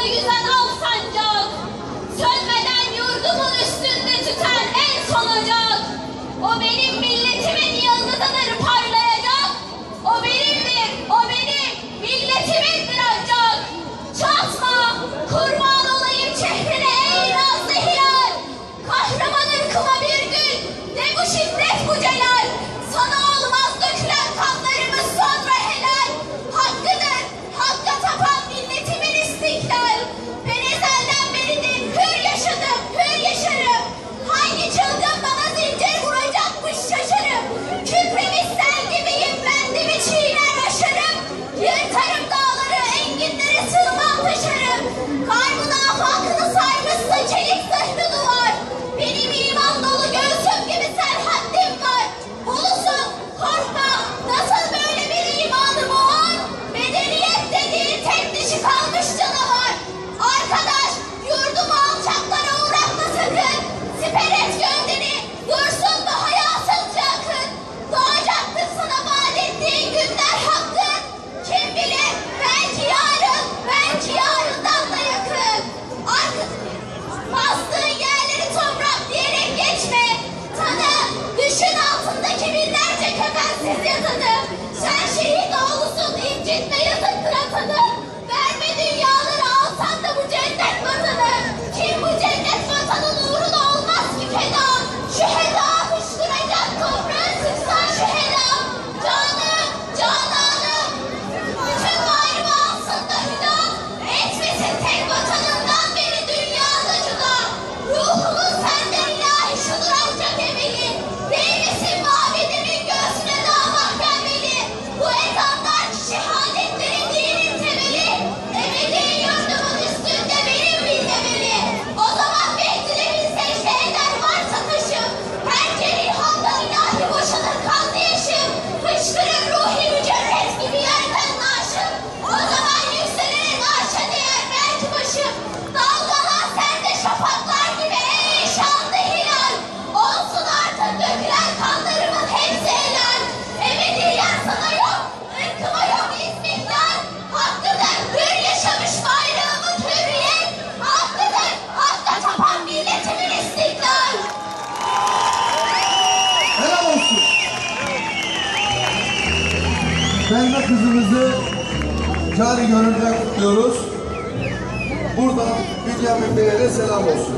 Kanadında yüzen al sancak. Sönmeden yurdumun üstünde tüten en son. O benim milletim. Pembe kızımızı cari gönülden kutluyoruz. Buradan Bey'e de selam olsun.